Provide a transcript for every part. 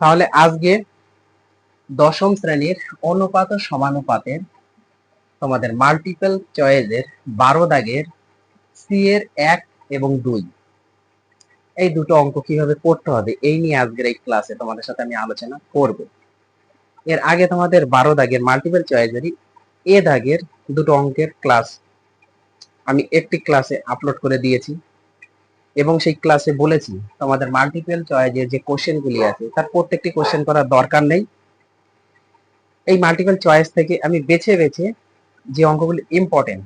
তাহলে আজকে দশম শ্রেণির অনুপাত সমানুপাতের তোমাদের মাল্টিপল চয়েসের বারো দাগের সি এর এক এবং দুই। এই দুটো অঙ্ক কীভাবে করতে হবে এই নিয়ে আজকের এই ক্লাসে তোমাদের সাথে আমি আলোচনা করব। এর আগে তোমাদের বারো দাগের মাল্টিপল চয়েসেরই এ দাগের দুটো অঙ্কের ক্লাস আমি একটি ক্লাসে আপলোড করে দিয়েছি। এবং সেই ক্লাসে বলেছি, তোমাদের মাল্টিপল চয়েসের যে কোশ্চেনগুলি আছে, তার প্রত্যেকটি কোশ্চেন করার দরকার নেই। এই মাল্টিপল চয়েস থেকে আমি বেছে বেছে যে অঙ্কগুলি ইম্পর্টেন্ট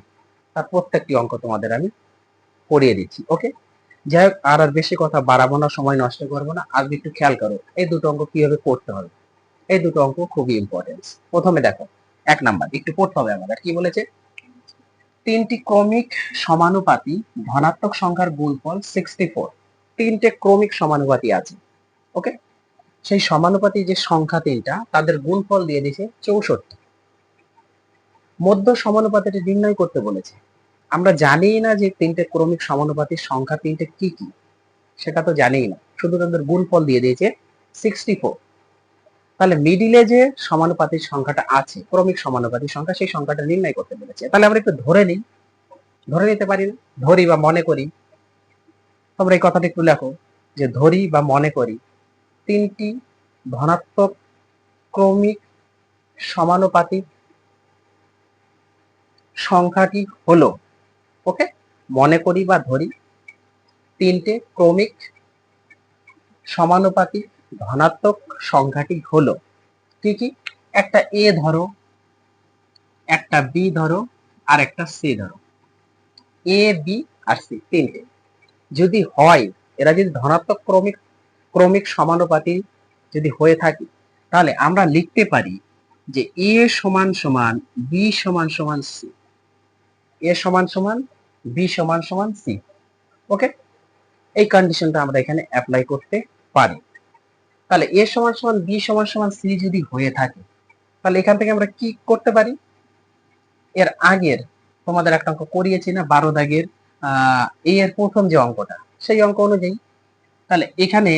তার প্রত্যেকটি অঙ্ক তোমাদের আমি পড়িয়ে দিচ্ছি ওকে যাই হোক, আর আর বেশি কথা বাড়াবো না, সময় নষ্ট করব না আজকে একটু খেয়াল করো, এই দুটো অঙ্ক কীভাবে করতে হবে? এই দুটো অঙ্ক খুবই ইম্পর্টেন্ট প্রথমে দেখো, এক নাম্বার একটু পড়তে হবে আমাদের, কি বলেছে? তিনটি ক্রমিক সমানুপাতি, ধনাত্মক সংখ্যার গুণফল সিক্সটি ফোর তিনটে ক্রমিক সমানুপাতি আছে ওকে সেই সমানুপাতি যে সংখ্যা তিনটা, তাদের গুণফল দিয়ে দিয়েছে চৌষট্টি। মধ্য সমানুপাতিটি নির্ণয় করতে বলেছে। আমরা জানি না যে তিনটে ক্রমিক সমানুপাতির সংখ্যা তিনটে কি কি, সেটা তো জানিই না। শুধু তাদের গুণফল দিয়ে দিয়েছে সিক্সটি ফোর তাহলে মিডিলে যে সমানুপাতির সংখ্যাটা আছে, ক্রমিক সমানুপাতির সংখ্যা, সেই সংখ্যাটা নির্ণয় করতে বলেছে। তাহলে আমরা একটু ধরে নিই। ধরে নিতে পারি ধরি বা মনে করি। তোমরা এই কথাটা একটু লেখো যে ধরি বা মনে করি। তিনটি ধনাত্মক ক্রমিক সমানুপাতিক সংখ্যাটি হলো ওকে মনে করি বা ধরি। তিনটে ক্রমিক সমানুপাতিক ধনাত্মক সংখ্যাটি হলো কি কি? একটা এ ধরো, একটা বি ধরো, আর একটা সি ধরো। এ বি আর সি তিনটে। যদি হয়, এরা যদি ধনাত্মক ক্রমিক ক্রমিক সমানুপাতি যদি হয়ে থাকে, তাহলে আমরা লিখতে পারি যে এ সমান সমান বি সমান সমান সি এ সমান সমান বি সমান সমান সি ওকে এই কন্ডিশনটা আমরা এখানে অ্যাপ্লাই করতে পারি। তাহলে এ সমান সমান বি সমান সমান সি যদি হয়ে থাকে, তাহলে এখান থেকে আমরা কি করতে পারি? এর আগের তোমাদের একটা অঙ্ক করিয়েছি না, বারো দাগের এ এর প্রথম যে অঙ্কটা, সেই অঙ্ক অনুযায়ী। তাহলে এখানে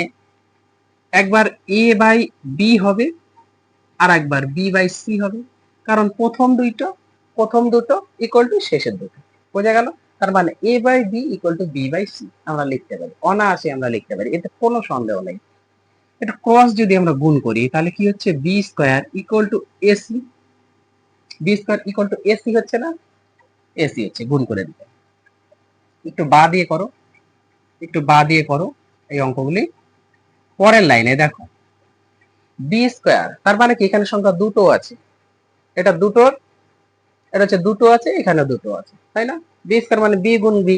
একবার এ বাই বি হবে, আর একবার বি বাই সি হবে, কারণ প্রথম দুইটো, প্রথম দুটো ইকুয়াল টু শেষের দুটো। বোঝা গেল? তার মানে A by B equal to B by C, আমরা লিখতে পারি। অনায়াসে আমরা লিখতে পারি, এতে কোনো সন্দেহ নেই। এটা ক্রস যদি আমরা গুণ করি, তাহলে কি হচ্ছে? B square equal to A C B square equal to A C হচ্ছে না? এসি হচ্ছে, গুণ করে দিতে একটু বা দিয়ে করো, একটু বা দিয়ে করো এই অঙ্কগুলি। পরের লাইনে দেখো। বি স্কোয়ার তার মানে কি? এখানে সংখ্যা দুটো আছে। এটা দুটোর, এটা হচ্ছে দুটো আছে এখানে দুটো আছে, তাই না? বি স্কোয়ার মানে বি গুণ বি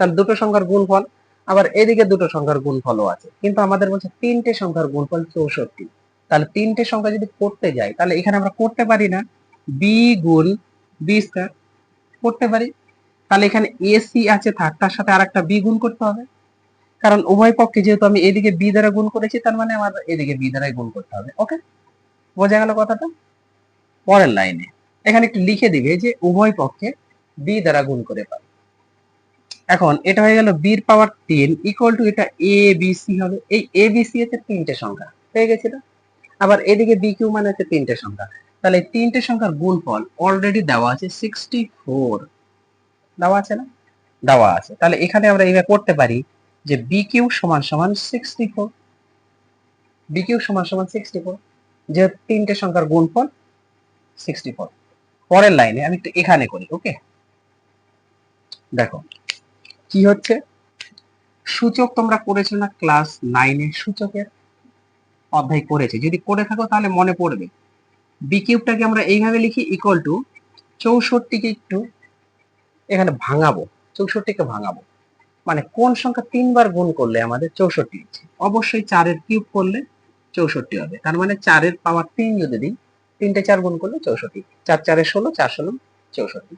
তাহলে দুটো সংখ্যার গুণফল। আবার এদিকে দুটো সংখ্যার গুণফলও আছে। কিন্তু আমাদের বলছে তিনটে সংখ্যার গুণফল চৌষট্টি। তাহলে তিনটে সংখ্যা যদি করতে যাই, তাহলে এখানে আমরা করতে পারি না? বি গুণ বি স্কোয়ার করতে পারি। তাহলে এখানে এসি আছে থাক তার সাথে আর একটা বি গুণ করতে হবে। কারণ উভয় পক্ষে যেহেতু আমি এদিকে বি দ্বারা গুণ করেছি, তার মানে আমার এদিকে বি দ্বারাই গুণ করতে হবে। ওকে বোঝা গেল কথাটা? পরের লাইনে এখানে একটু লিখে দিবে যে উভয় পক্ষে বি দ্বারা গুণ করে পাবে। এখন এটা হয়ে গেল বির পাওয়ার তিন ইকুয়াল টু এটা এ বি সি হবে। এই এ বি সি হচ্ছে তিনটে সংখ্যা, হয়ে গেছিল। আবার এদিকে বি কিউ মানে হচ্ছে তিনটে সংখ্যা। তাহলে তিনটে সংখ্যার গুণফল অলরেডি দেওয়া আছে সিক্সটি ফোর দেওয়া আছে না? দেওয়া আছে। তাহলে এখানে আমরা এইভাবে করতে পারি যে বি কিউ সমান সমান সিক্সটি ফোর বি কিউ সমান সমান সিক্সটি ফোর যে তিনটে সংখ্যার গুণফল সিক্সটি ফোর পরের লাইনে আমি একটু এখানে করি ওকে দেখো কি হচ্ছে? সূচক তোমরা করেছ না ক্লাস নাইনের সূচকের অধ্যায় করেছে। যদি করে থাকো তাহলে মনে পড়বে। বি কিউবটাকে আমরা এইভাবে লিখি ইকুয়াল টু চৌষট্টিকে একটু এখানে ভাঙাবো। চৌষট্টিকে ভাঙাবো। মানে কোন সংখ্যা তিনবার গুণ করলে আমাদের চৌষট্টি হচ্ছে অবশ্যই চারের কিউব করলে চৌষট্টি হবে। তার মানে চারের পাওয়ার তিন যদি দিই, তিনটে চার গুণ করলে চৌষট্টি। চার, চারে ষোলো, চার, ষোলো, চৌষট্টি।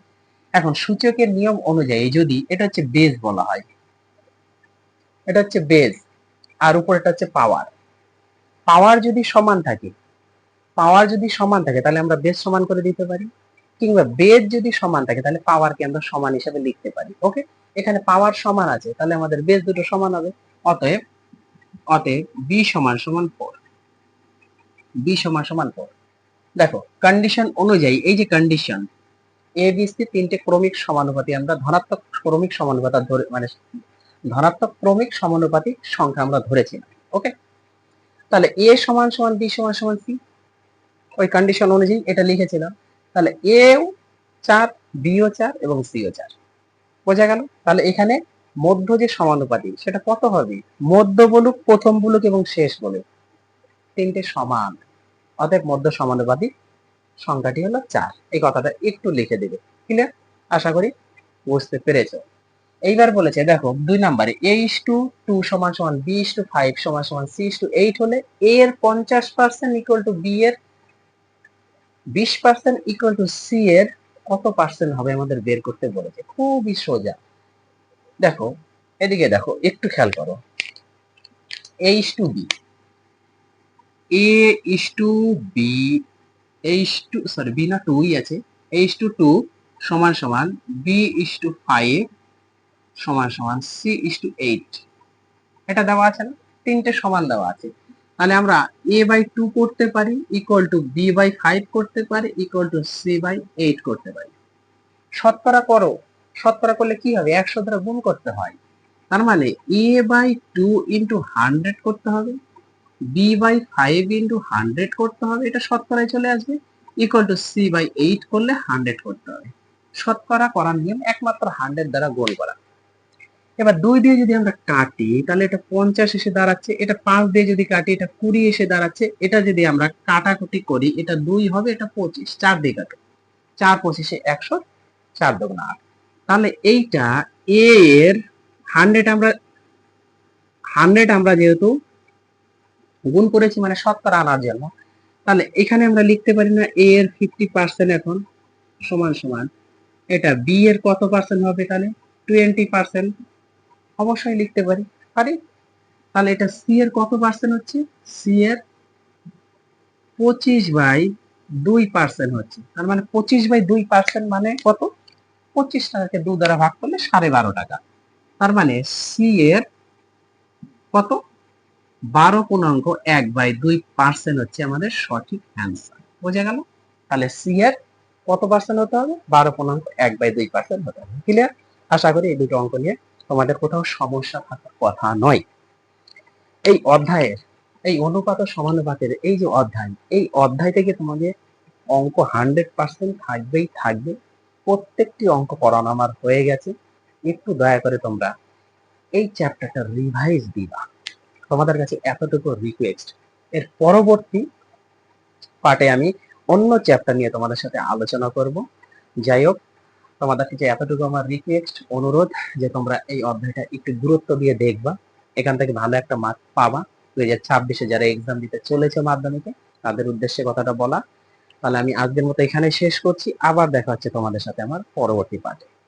এখন সূচকের নিয়ম অনুযায়ী যদি এটা হচ্ছে বেজ বলা হয়, এটা হচ্ছে বেজ আর উপর এটা হচ্ছে পাওয়ার পাওয়ার যদি সমান থাকে পাওয়ার যদি সমান থাকে, তাহলে আমরা বেজ সমান করে দিতে পারি, কিংবা বেজ যদি সমান থাকে, তাহলে পাওয়ারকে আমরা সমান হিসাবে লিখতে পারি ওকে এখানে পাওয়ার সমান আছে, তাহলে আমাদের বেজ দুটো সমান হবে, অতএব অতএব বি সমান সমান ফোর বি সমান সমান ফোর দেখো কন্ডিশন অনুযায়ী, এই যে কন্ডিশন এ বি তিনটে ক্রমিক সমানুপাতি। আমরা ধনাত্মক ক্রমিক সমানুপাতা ধরে মানে ধনাত্মক ক্রমিক সমানুপাতিক সংখ্যা আমরা ধরেছি। ওকে তাহলে এ সমান সমান বি সমান সমান সি ওই কন্ডিশন অনুযায়ী এটা লিখেছিলাম। তাহলে এও চার বিও চার এবং সিও চার। বোঝা গেল? তাহলে এখানে মধ্য যে সমানুপাতি, সেটা কত হবে? মধ্য বলুক, প্রথম বলুক এবং শেষ বলুক। তিনটে সমান। অতএব মধ্য সমানুপাতি সংখ্যাটি হলো চার। এই কথাটা একটু লিখে দেবে। ক্লিয়ার আশা করি বুঝতে পেরেছ। এইবার বলেছে, দেখো, দুই নাম্বারে এ ইস টু টু সমান সমান বি টু ফাইভ সমান সমান সি টু এইট হলে এ এর পঞ্চাশ পার্সেন্ট ইকুয়াল টু বি এর, বিশ পার্সেন্ট ইকুয়াল টু সি এর কত পার্সেন্ট হবে আমাদের বের করতে বলেছে। খুবই সোজা। দেখো, এদিকে দেখো, একটু খেয়াল করো। A is to B A is to B A is to sorry B না টুই আছে। এ ইস টু টু সমান সমান বি ইস টু ফাইভ সমান সমান সি ইস টু এইট এটা দেওয়া আছে না? তিনটে সমান দেওয়া আছে। তাহলে আমরা এ বাই টু করতে পারি equal to B by five করতে পারি equal to C by eight করতে পারি। শতকরা করো। শতকরা করলে কি হবে? একশো দ্বারা গুণ করতে হয়। তার মানে A by two into hundred করতে হবে। B by five into hundred করতে হবে, এটা শতকরায় চলে আসবে। Equal to C by eight করলে হান্ড্রেড করতে হবে। শতকরা করার নিয়ম একমাত্র হান্ড্রেড দ্বারা গুণ করা। এবার দুই দিয়ে যদি আমরা কাটি, তাহলে এটা পঞ্চাশ এসে দাঁড়াচ্ছে, এটা পাঁচ দিয়ে যদি কাটি, এটা কুড়ি এসে দাঁড়াচ্ছে, এটা যদি আমরা কাটাকুটি করি, এটা দুই হবে, এটা পঁচিশ, চার দিয়ে কাটো। চার পঁচিশে একশো চার দোকান আট। তাহলে এইটা এর হান্ড্রেড আমরা হান্ড্রেড আমরা যেহেতু গুণ করেছি মানে শতকরা আনার জন্য। তাহলে এখানে আমরা লিখতে পারি না এ এর ফিফটি পার্সেন্ট এখন সমান সমান। এটা বি এর কত পার্সেন্ট হবে তাহলে? টোয়েন্টি পার্সেন্ট অবশ্যই লিখতে পারি। পারি তাহলে এটা সি এর কত পার্সেন্ট হচ্ছে? সি এর পঁচিশ বাই দুই পার্সেন্ট হচ্ছে। তার মানে পঁচিশ বাই দুই পার্সেন্ট মানে কত? পঁচিশ টাকাকে দু দ্বারা ভাগ করলে সাড়ে বারো টাকা। তার মানে সি এর কত? বারো পূর্ণাঙ্ক এক বাই দুই পার্সেন্ট হচ্ছে আমাদের সঠিক অ্যান্সার বোঝা গেল? তাহলে সি এর কত পার্সেন্ট হতে হবে? বারো পূর্ণাঙ্ক এক বাই দুই পার্সেন্ট হতে হবে। ক্লিয়ার আশা করি এই দুটো অঙ্ক নিয়ে তোমাদের কোথাও সমস্যা থাকার কথা নয়। এই অধ্যায়ের, এই অনুপাত সমানুপাতের এই যে অধ্যায়, এই অধ্যায় থেকে তোমাদের অঙ্ক হান্ড্রেড পার্সেন্ট থাকবেই থাকবে। প্রত্যেকটি অঙ্ক পড়ানো আমার হয়ে গেছে। একটু দয়া করে তোমরা এই চ্যাপ্টারটা রিভাইজ দিবা। তোমাদের কাছে এতটুকু রিকোয়েস্ট এর পরবর্তী পার্টে আমি অন্য চ্যাপ্টার নিয়ে তোমাদের সাথে আলোচনা করব। যাই হোক, তোমাদের কাছে এতটুকু আমার রিকোয়েস্ট অনুরোধ যে তোমরা এই অধ্যায়টা একটু গুরুত্ব দিয়ে দেখবা। এখান থেকে ভালো একটা মার্ক পাবা। দুই হাজার ছাব্বিশে যারা এক্সাম দিতে চলেছে মাধ্যমিকে, তাদের উদ্দেশ্যে কথাটা বলা। তাহলে আমি আজকের মতো এখানে শেষ করছি। আবার দেখা হচ্ছে তোমাদের সাথে আমার পরবর্তী পার্টে